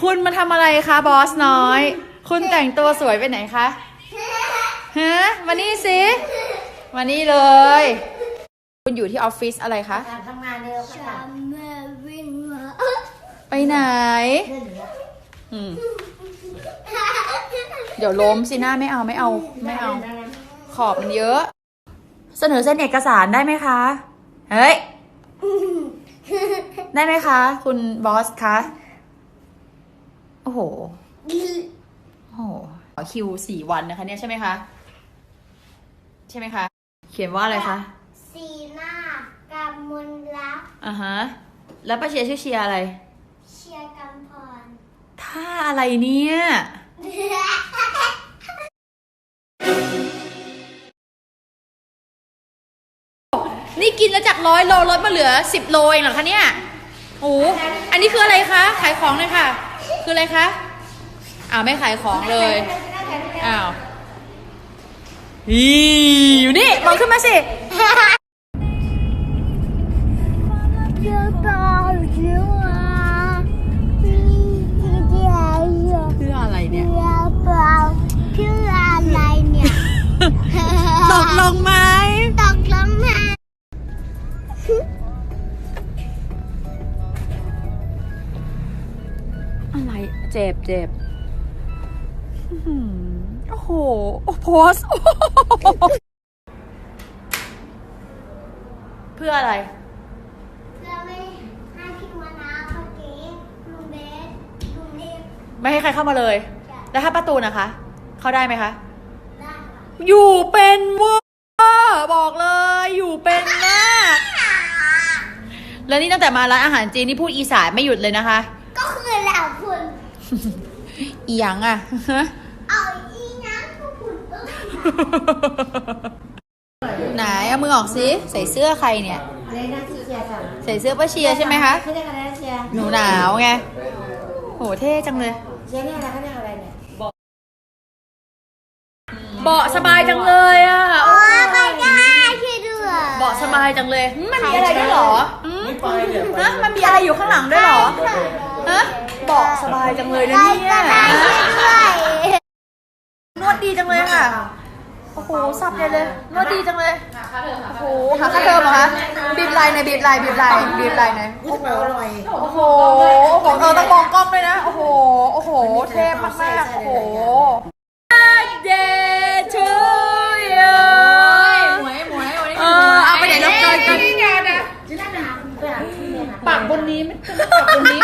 คุณมาทำอะไรคะบอสน้อย คุณแต่งตัวสวยไปไหนคะฮะมานี่สิมานี่เลย คุณอยู่ที่ออฟฟิศอะไรคะการทำงานเร็วค่ะแม่วิ่งมาไปไหนเรื่องนี้อืมเดี๋ยวล้มสิหน้าไม่เอาไม่เอาไม่เอา ขอบมันเยอะ เสนอเซ็นเอกสารได้ไหมคะ เฮ้ย ได้ไหมคะ คุณบอสคะโอ้โห โอ้โหขอคิวสี่วันนะคะ เนี่ยใช่ไหมคะ ใช่ไหมคะ เขียนว่าอะไรคะ สีหน้ากำมลรัก อ่าฮะ แล้วป้าเชียร์ชื่อเชียร์อะไร เชียร์กำพร ท่าอะไรเนี่ย นี่กินแล้วจากร้อยโลลดมาเหลือสิบโลเองเหรอคะเนี่ย โอ้โหอันนี้คืออะไรคะ ขายของเลยค่ะ คืออะไรคะอ้าวไม่ขายของเลยอ้าวอีอยู่นี่มองขึ้นมาสิเจ้าตาจิ๋วอะนี่คือเดียวคื เจ็บเจ็บอื้อหือโอ้โหโอ้โพสโอ้โหเพื่ออะไรเพื่อไม่ให้พี่วนาเมื่อกี้ลุงเบสลุงเนฟไม่ให้ใครเข้ามาเลย แล้วถ้าประตูนะคะ เข้าได้ไหมคะได้ค่ะอยู่เป็นเว่าบอกเลย อยู่เป็นมาก แล้วนี่ตั้งแต่มาร้านอาหารจีนนี่พูดอีสานไม่หยุดเลยนะคะก็คือแล้วคุณ อีหยังอะเอาอีนั้นก็คุณเออไหนเอามือออกสิใส่เสื้อใครเนี่ย อะไรนะที่เชียร์ค่ะใส่เสื้อป้าเชียร์ใช่ไหมคะเขาเรียกอะไรนะเชียร์หนูหนาวไงโหเท่จังเลย เชียร์เนี่ยอะไรเขาเรียกอะไรเนี่ยเบาะสบายจังเลยอะโอ้ไม่ได้ช่วยด้วยเบาะสบายจังเลยหึมันมีอะไรด้วยเหรอหึไม่ไปเนี่ยฮะมันมีอะไรอยู่ข้างหลังด้วยเหรอฮะเบาะสบายจังเลยนะเนี่ยได้ช่วยด้วยนวดดีจังเลยค่ะ โอ้โหสับเลยเลย นวดดีจังเลย โอ้โหหาค่าเทอมเหรอคะ บีบไหลหน่อยบีบไหลบีบไหลบีบไหลหน่อยนี่ทำไมอร่อยโอ้โหโอ้โหเออต้องมองกล้องด้วยนะ โอ้โห โอ้โห เทพมากๆ โอ้โห Birthday to you หมวยหมวยเออเอาไปไหนแล้วเกินกันจิน่าหนาไปหาที่เนี่ยค่ะปากบนนี้ไม่ปากบนนี้